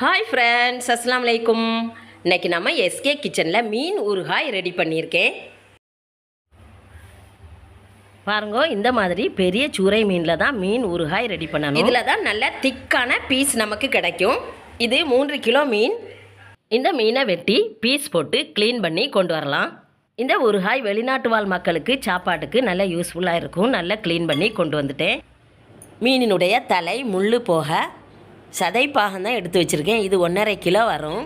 Hi friends அஸ்ஸலாமு அலைக்கும் இன்னைக்கு நம்ம எஸ்கே கிச்சனில் மீன் ஊறுகாய் ரெடி பண்ணியிருக்கேன் பாருங்க இந்த மாதிரி பெரிய சூறை மீனில் தான் மீன் ஊறுகாய் ரெடி பண்ணணும். இதில் தான் நல்ல திக்கான பீஸ் நமக்கு கிடைக்கும். இது மூன்று கிலோ மீன். இந்த மீனை வெட்டி பீஸ் போட்டு க்ளீன் பண்ணி கொண்டு வரலாம். இந்த ஊறுகாய் வெளிநாட்டு வாழ் மக்களுக்கு சாப்பாட்டுக்கு நல்ல யூஸ்ஃபுல்லாக இருக்கும். நல்லா க்ளீன் பண்ணி கொண்டு வந்துட்டேன். மீனினுடைய தலை முள்ளு போக சதை பாகம் தான் எடுத்து வச்சுருக்கேன். இது ஒன்றரை கிலோ வரும்.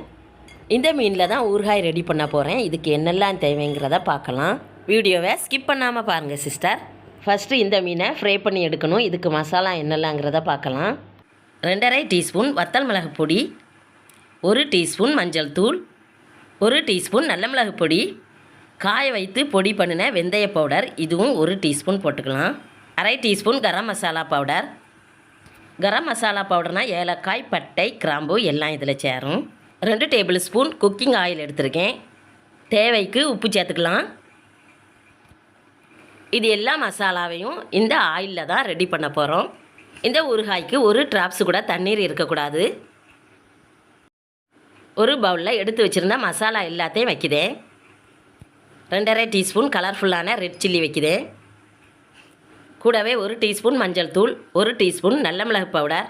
இந்த மீனில் தான் ஊறுகாய் ரெடி பண்ண போகிறேன் இதுக்கு என்னெல்லாம் தேவைங்கிறத பார்க்கலாம். வீடியோவை ஸ்கிப் பண்ணாமல் பாருங்கள் சிஸ்டர் ஃபஸ்ட்டு இந்த மீனை ஃப்ரை பண்ணி எடுக்கணும். இதுக்கு மசாலா என்னெல்லாங்கிறத பார்க்கலாம். ரெண்டரை டீஸ்பூன் வத்தல் மிளகு பொடி. ஒரு டீஸ்பூன் மஞ்சள் தூள். ஒரு டீஸ்பூன் நல்ல மிளகு பொடி. காய வைத்து பொடி பண்ணின வெந்தய பவுடர் இதுவும் ஒரு டீஸ்பூன் போட்டுக்கலாம். அரை டீஸ்பூன் கரம் மசாலா பவுடர் கரம் மசாலா பவுடர்னால் ஏலக்காய் பட்டை கிராம்பு எல்லாம் இதில் சேரும். ரெண்டு டேபிள் ஸ்பூன் குக்கிங் ஆயில் எடுத்திருக்கேன். தேவைக்கு உப்பு சேர்த்துக்கலாம். இது எல்லா மசாலாவையும் இந்த ஆயிலில் தான் ரெடி பண்ண போகிறோம் இந்த ஊறுகாய்க்கு ஒரு ட்ராப்ஸ் கூட தண்ணீர் இருக்கக்கூடாது. ஒரு பவுலில் எடுத்து வச்சுருந்த மசாலா எல்லாத்தையும் வைக்குதேன். ரெண்டரை டீஸ்பூன் கலர்ஃபுல்லான ரெட் சில்லி வைக்குதேன். கூடவே ஒரு டீஸ்பூன் மஞ்சள் தூள் ஒரு டீஸ்பூன் நல்ல மிளகு பவுடர்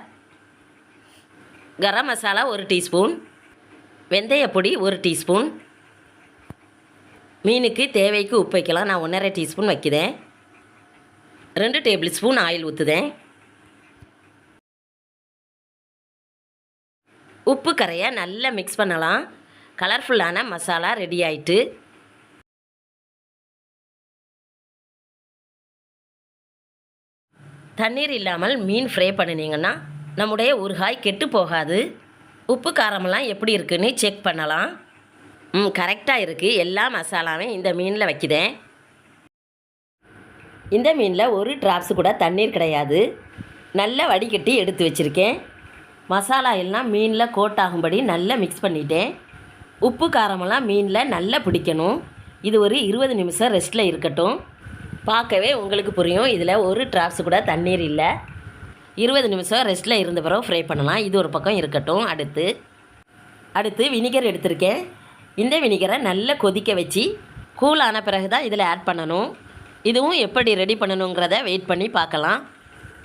கரம் மசாலா ஒரு டீஸ்பூன் வெந்தய பொடி ஒரு டீஸ்பூன். மீனுக்கு தேவைக்கு உப்பு வைக்கலாம். நான் ஒன்றரை டீஸ்பூன் வைக்கிறேன். ரெண்டு டேபிள் ஸ்பூன் ஆயில் ஊற்றுதேன் உப்பு கரையை நல்லா மிக்ஸ் பண்ணலாம். கலர்ஃபுல்லான மசாலா ரெடி ஆயிட்டு தண்ணீர் இல்லாமல் மீன் ஃப்ரை பண்ணினீங்கன்னா நம்முடைய ஊறுகாய் கெட்டு போகாது. உப்பு காரமெல்லாம் எப்படி இருக்குன்னு செக் பண்ணலாம். ம் கரெக்டாக இருக்குது எல்லா மசாலாவும் இந்த மீனில் வைக்கிறேன். இந்த மீனில் ஒரு ட்ராப்ஸ் கூட தண்ணீர் கிடையாது. நல்லா வடிகட்டி எடுத்து வச்சுருக்கேன். மசாலா எல்லாம் மீனில் கோட் ஆகும்படி நல்லா மிக்ஸ் பண்ணிட்டேன். உப்பு காரமெல்லாம் மீனில் நல்லா பிடிக்கணும். இது ஒரு இருபது நிமிஷம் ரெஸ்ட்டில் இருக்கட்டும். பார்க்கவே உங்களுக்கு புரியும். இதில் ஒரு ட்ராப்ஸ் கூட தண்ணீர் இல்லை. இருபது நிமிஷம் ரெஸ்ட்டில் இருந்த பிறகு ஃப்ரை பண்ணலாம். இது ஒரு பக்கம் இருக்கட்டும். அடுத்து அடுத்து வினிகர் எடுத்திருக்கேன். இந்த வினிகரை நல்லா கொதிக்க வச்சு கூலான பிறகு தான் இதில் ஆட் பண்ணணும். இதுவும் எப்படி ரெடி பண்ணணுங்கிறத வெயிட் பண்ணி பார்க்கலாம்.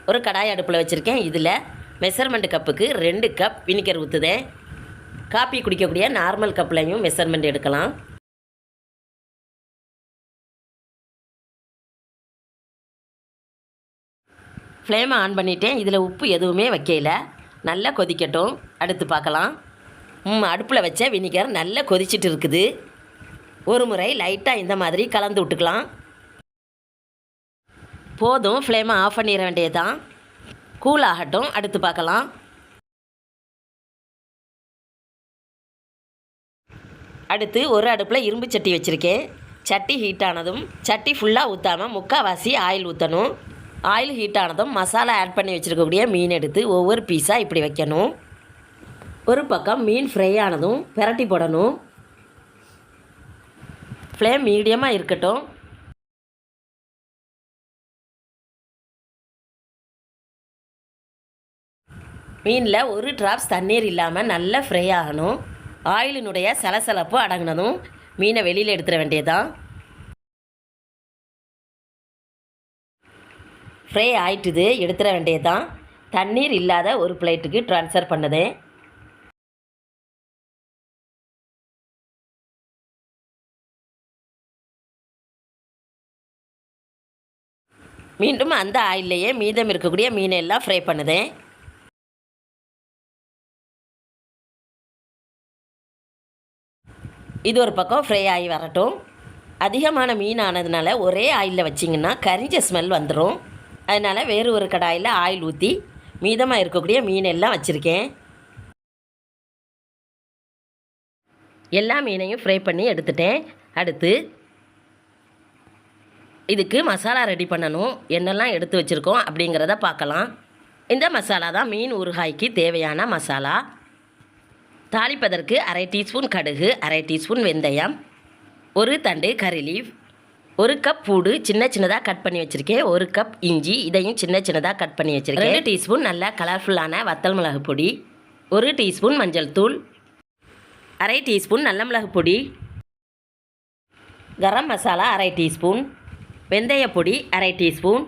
ஒரு கடாய் அடுப்பில் வச்சுருக்கேன். இதில் மெஷர்மெண்ட் கப்புக்கு ரெண்டு கப் வினிகர் ஊற்றுதேன் காப்பி குடிக்கக்கூடிய நார்மல் கப்லையும் மெஷர்மெண்ட் எடுக்கலாம். ஃப்ளேமை ஆன் பண்ணிட்டேன். இதில் உப்பு எதுவுமே வைக்கல. நல்லா கொதிக்கட்டும். அடுத்து பார்க்கலாம். ம் அடுப்பில் வச்ச வினிகர் நல்லா கொதிச்சிட்டு இருக்குது. ஒரு முறை லைட்டாக இந்த மாதிரி கலந்து விட்டுக்கலாம். போதும். ஃப்ளேமை ஆஃப் பண்ணிட வேண்டியதுதான். கூல் ஆகட்டும். அடுத்து பார்க்கலாம். அடுத்து ஒரு அடுப்பில் இரும்பு சட்டி வச்சுருக்கேன். சட்டி ஹீட் ஆனதும் சட்டி ஃபுல்லாக ஊற்றாமல் முக்கால்வாசி ஆயில் ஊற்றணும் ஆயில் ஹீட் ஆனதும் மசாலா ஆட் பண்ணி வச்சுருக்கக்கூடிய மீன் எடுத்து ஒவ்வொரு பீஸாக இப்படி வைக்கணும். ஒரு பக்கம் மீன் ஃப்ரை ஆனதும் பிரட்டி போடணும். ஃப்ளேம் மீடியமாக இருக்கட்டும். மீனில் ஒரு ட்ராப்ஸ் தண்ணீர் இல்லாமல் நல்லா ஃப்ரை ஆகணும். ஆயிலினுடைய சலசலப்பு அடங்கினதும் மீனை வெளியில் எடுத்துட வேண்டியதுதான். ஃப்ரை ஆயிட்டுது எடுத்துட வேண்டியதுதான். தண்ணீர் இல்லாத ஒரு பிளேட்டுக்கு ட்ரான்ஸ்ஃபர் பண்ணுதேன் மீண்டும் அந்த ஆயில்லையே மீதம் இருக்கக்கூடிய மீனை எல்லாம் ஃப்ரை பண்ணுதேன் இது ஒரு பக்கம் ஃப்ரை ஆகி வரட்டும். அதிகமான மீன் ஆனதுனால ஒரே ஆயிலில் வச்சிங்கன்னா கரிஞ்ச ஸ்மெல் வந்துடும் அதனால் வேறு ஒரு கடாயில் ஆயில் ஊற்றி மீதமாக இருக்கக்கூடிய மீன் எல்லாம் வச்சுருக்கேன். எல்லா மீனையும் ஃப்ரை பண்ணி எடுத்துட்டேன். அடுத்து இதுக்கு மசாலா ரெடி பண்ணணும். என்னெல்லாம் எடுத்து வச்சுருக்கோம் அப்படிங்கிறத பார்க்கலாம். இந்த மசாலா தான் மீன் ஊறுகாய்க்கு தேவையான மசாலா. தாளிப்பதற்கு அரை டீஸ்பூன் கடுகு அரை டீஸ்பூன் வெந்தயம் ஒரு தண்டு கறி லீஃப் ஒரு கப் பூடு சின்ன சின்னதாக கட் பண்ணி வச்சுருக்கேன். ஒரு கப் இஞ்சி இதையும் சின்ன சின்னதாக கட் பண்ணி வச்சுருக்கேன். ரெண்டு டீஸ்பூன் நல்ல கலர்ஃபுல்லான வத்தல் மிளகு பொடி. ஒரு டீஸ்பூன் மஞ்சள் தூள். அரை டீஸ்பூன் நல்ல மிளகு பொடி. கரம் மசாலா அரை டீஸ்பூன் வெந்தய பொடி அரை டீஸ்பூன்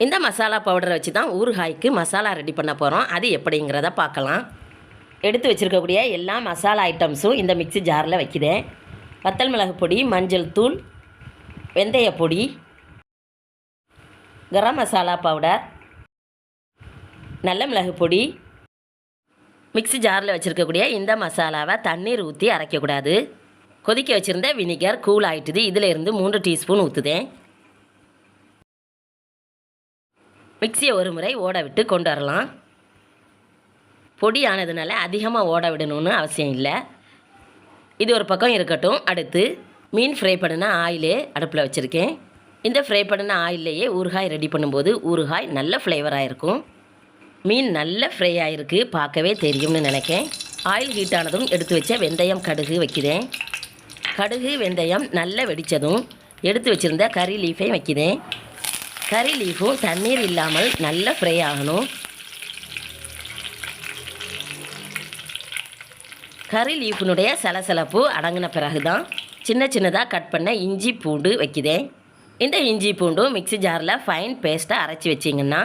இந்த மசாலா பவுடரை வச்சு தான் ஊறுகாய்க்கு மசாலா ரெடி பண்ண போகிறோம் அது எப்படிங்கிறத பார்க்கலாம். எடுத்து வச்சுருக்கக்கூடிய எல்லா மசாலா ஐட்டம்ஸும் இந்த மிக்ஸி ஜாரில் வைக்கிறேன் வத்தல் மிளகு பொடி மஞ்சள் தூள் வெந்தய பொடி கரம் மசாலா பவுடர் நல்ல மிளகு பொடி மிக்ஸி ஜாரில் வச்சுருக்கக்கூடிய இந்த மசாலாவை தண்ணீர் ஊற்றி அரைக்கக்கூடாது. கொதிக்க வச்சுருந்த வினிகர் கூல் ஆயிட்டுது. இதில் இருந்து மூன்று டீஸ்பூன் ஊற்றுதேன் மிக்சியை ஒரு முறை ஓட விட்டு கொண்டு வரலாம். பொடி ஆனதுனால அதிகமாக ஓட விடணும்னு அவசியம் இல்லை. இது ஒரு பக்கம் இருக்கட்டும். அடுத்து மீன் ஃப்ரை பண்ணின ஆயிலே அடுப்பில் வச்சுருக்கேன். இந்த ஃப்ரை பண்ணின ஆயிலேயே ஊறுகாய் ரெடி பண்ணும்போது ஊறுகாய் நல்ல ஃப்ளேவராக இருக்கும். மீன் நல்ல ஃப்ரை ஆகிருக்கு பார்க்கவே தெரியும்னு நினைக்கேன். ஆயில் ஹீட் ஆனதும் எடுத்து வச்ச வெந்தயம் கடுகு வைக்கிறேன். கடுகு வெந்தயம் நல்லா வெடித்ததும் எடுத்து வச்சுருந்த கறி லீஃபையும் வைக்கிறேன். கறி லீஃபும் தண்ணீர் இல்லாமல் நல்லா ஃப்ரை ஆகணும். கறி லீஃபினுடைய சலசலப்பு அடங்கின பிறகு தான் சின்ன சின்னதாக கட் பண்ண இஞ்சி பூண்டு வைக்கிதேன் இந்த இஞ்சி பூண்டும் மிக்ஸி ஜாரில் ஃபைன் பேஸ்ட்டாக அரைச்சி வச்சிங்கன்னா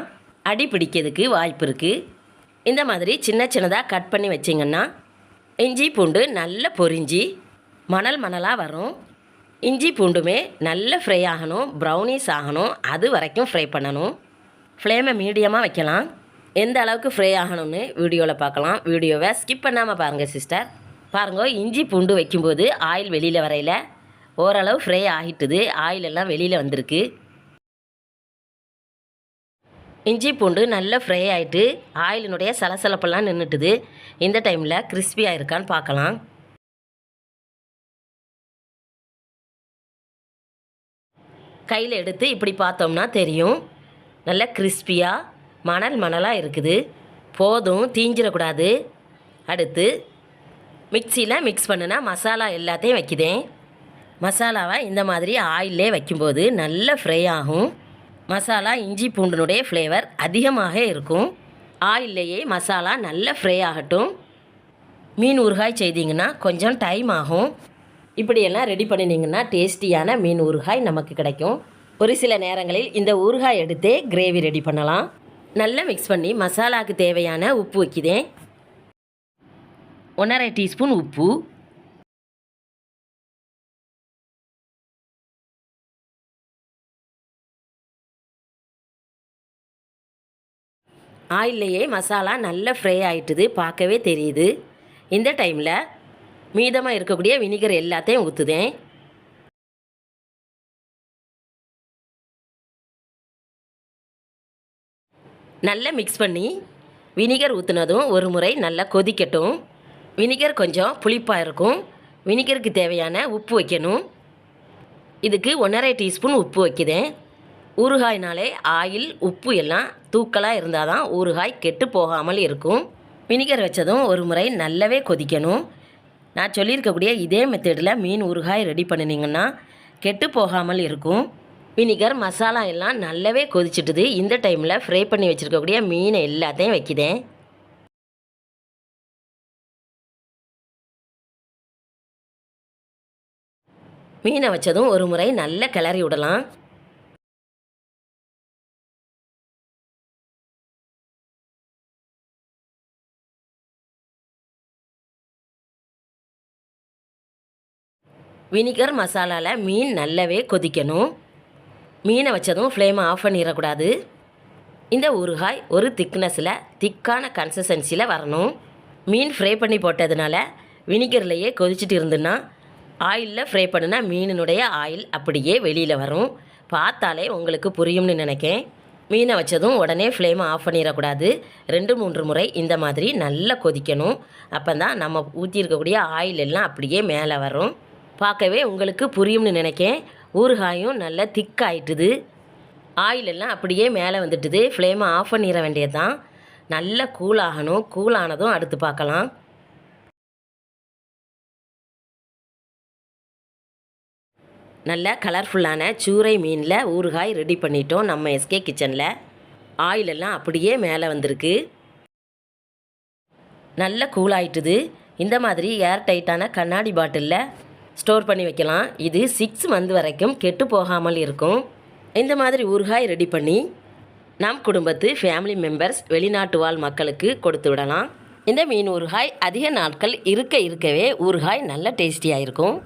அடி பிடிக்கிறதுக்கு வாய்ப்பு இருக்குது இந்த மாதிரி சின்ன சின்னதாக கட் பண்ணி வச்சிங்கன்னா இஞ்சி பூண்டு நல்லா பொரிஞ்சி மணல் மணலாக வரும். இஞ்சி பூண்டுமே நல்ல ஃப்ரை ஆகணும் ப்ரௌனிஸ் ஆகணும் அது வரைக்கும் ஃப்ரை பண்ணணும். ஃப்ளேமை மீடியமாக வைக்கலாம். எந்த அளவுக்கு ஃப்ரை ஆகணும்னு வீடியோவில் பார்க்கலாம். வீடியோவை ஸ்கிப் பண்ணாமல் பாருங்கள் சிஸ்டர் பாருங்க இஞ்சி பூண்டு வைக்கும்போது ஆயில் வெளியில் வரையில் ஓரளவு ஃப்ரை ஆகிட்டுது. ஆயில் எல்லாம் வெளியில் வந்திருக்கு. இஞ்சி பூண்டு நல்லா ஃப்ரை ஆகிட்டு ஆயிலினுடைய சலசலப்பெல்லாம் நின்றுட்டுது இந்த டைமில் கிறிஸ்பியாக இருக்கான்னு பார்க்கலாம். கையில் எடுத்து இப்படி பார்த்தோம்னா தெரியும். நல்ல கிறிஸ்பியாக மணல் மணலாக இருக்குது. போதும் தீஞ்சிடக்கூடாது. அடுத்து மிக்சியில் மிக்ஸ் பண்ணுனா மசாலா எல்லாத்தையும் வைக்கிதேன் மசாலாவை இந்த மாதிரி ஆயிலே வைக்கும்போது நல்ல ஃப்ரை ஆகும். மசாலா இஞ்சி பூண்டினுடைய ஃப்ளேவர் அதிகமாக இருக்கும். ஆயில்லையே மசாலா நல்ல ஃப்ரை ஆகட்டும். மீன் ஊறுகாய் செய்தீங்கன்னா கொஞ்சம் டைம் ஆகும். இப்படியெல்லாம் ரெடி பண்ணினீங்கன்னா டேஸ்டியான மீன் ஊறுகாய் நமக்கு கிடைக்கும். ஒரு சில நேரங்களில் இந்த ஊறுகாய் எடுத்தே கிரேவி ரெடி பண்ணலாம். நல்லா மிக்ஸ் பண்ணி மசாலாவுக்கு தேவையான உப்பு வைக்கிதேன் ஒன்றரை டீஸ்பூன் உப்பு. ஆயில்லையே மசாலா நல்லா ஃப்ரை ஆகிட்டுது பார்க்கவே தெரியுது. இந்த டைமில் மீதமாக இருக்கக்கூடிய வினிகர் எல்லாத்தையும் ஊற்றுதேன் நல்லா மிக்ஸ் பண்ணி வினிகர் ஊற்றுனதும் ஒரு முறை நல்லா கொதிக்கட்டும். வினிகர் கொஞ்சம் புளிப்பாக இருக்கும். வினிகருக்கு தேவையான உப்பு வைக்கணும். இதுக்கு ஒன்றரை டீஸ்பூன் உப்பு வைக்கிறேன் ஊறுகாய்னாலே ஆயில் உப்பு எல்லாம் தூக்கலாக இருந்தால் தான் ஊறுகாய் கெட்டு போகாமல் இருக்கும். வினிகர் வச்சதும் ஒரு முறை நல்லாவே கொதிக்கணும். நான் சொல்லியிருக்கக்கூடிய இதே மெத்தடில் மீன் ஊறுகாய் ரெடி பண்ணினீங்கன்னா கெட்டு போகாமல் இருக்கும். வினிகர் மசாலா எல்லாம் நல்லாவே கொதிச்சிட்டுது. இந்த டைமில் ஃப்ரை பண்ணி வச்சுருக்கக்கூடிய மீனை எல்லாத்தையும் வைக்கிறேன் மீனை வச்சதும் ஒரு முறை நல்ல கிளறி விடலாம். வினிகர் மசாலாவில் மீன் நல்லாவே கொதிக்கணும். மீனை வச்சதும் ஃப்ளேமை ஆஃப் பண்ணிடக்கூடாது. இந்த ஊறுகாய் ஒரு திக்னஸில் திக்கான கன்சிஸ்டன்சியில் வரணும். மீன் ஃப்ரை பண்ணி போட்டதுனால வினிகர்லையே கொதிச்சுட்டு இருந்துன்னா ஆயிலில் ஃப்ரை பண்ணுனா மீனினுடைய ஆயில் அப்படியே வெளியில் வரும். பார்த்தாலே உங்களுக்கு புரியும்னு நினைக்கேன். மீனை வச்சதும் உடனே ஃப்ளேமை ஆஃப் பண்ணிடக்கூடாது. ரெண்டு மூன்று முறை இந்த மாதிரி நல்லா கொதிக்கணும். அப்போ தான் நம்ம ஊற்றிருக்கக்கூடிய ஆயில் எல்லாம் அப்படியே மேலே வரும். பார்க்கவே உங்களுக்கு புரியும்னு நினைக்கேன். ஊறுகாயும் நல்லா திக்காயிட்டுது ஆயில் எல்லாம் அப்படியே மேலே வந்துட்டுது. ஃப்ளேமை ஆஃப் பண்ணிட வேண்டியது தான் நல்லா கூலாகணும் கூலானதும் அடுத்து பார்க்கலாம். நல்ல கலர்ஃபுல்லான சூறை மீனில் ஊறுகாய் ரெடி பண்ணிட்டோம் நம்ம எஸ்கே கிச்சனில் ஆயிலெல்லாம் அப்படியே மேலே வந்திருக்கு. நல்ல கூல் ஆயிட்டுது. இந்த மாதிரி ஏர் டைட்டான கண்ணாடி பாட்டிலில் ஸ்டோர் பண்ணி வைக்கலாம். இது சிக்ஸ் மந்த் வரைக்கும் கெட்டு போகாமல் இருக்கும். இந்த மாதிரி ஊறுகாய் ரெடி பண்ணி நம் குடும்பத்து ஃபேமிலி மெம்பர்ஸ் வெளிநாட்டு வாழ் மக்களுக்கு கொடுத்து விடலாம். இந்த மீன் ஊறுகாய் அதிக நாட்கள் இருக்க இருக்கவே ஊறுகாய் நல்ல டேஸ்டியாக இருக்கும்.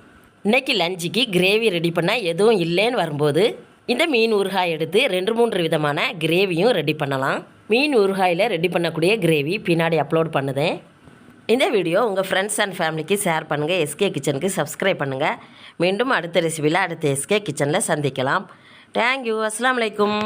இன்றைக்கி லஞ்சுக்கு கிரேவி ரெடி பண்ணால் எதுவும் இல்லைன்னு வரும்போது இந்த மீன் ஊறுகாய் எடுத்து ரெண்டு மூன்று விதமான கிரேவியும் ரெடி பண்ணலாம். மீன் ஊறுகாயில் ரெடி பண்ணக்கூடிய கிரேவி பின்னாடி அப்லோட் பண்ணுதேன். இந்த வீடியோ உங்கள் ஃப்ரெண்ட்ஸ் அண்ட் ஃபேமிலிக்கு ஷேர் பண்ணுங்கள் எஸ்கே கிச்சனுக்கு சப்ஸ்கிரைப் பண்ணுங்கள் மீண்டும் அடுத்த ரெசிபியில் அடுத்த எஸ்கே கிச்சனில் சந்திக்கலாம். தேங்க்யூ அஸ்லாம் அலைக்கும்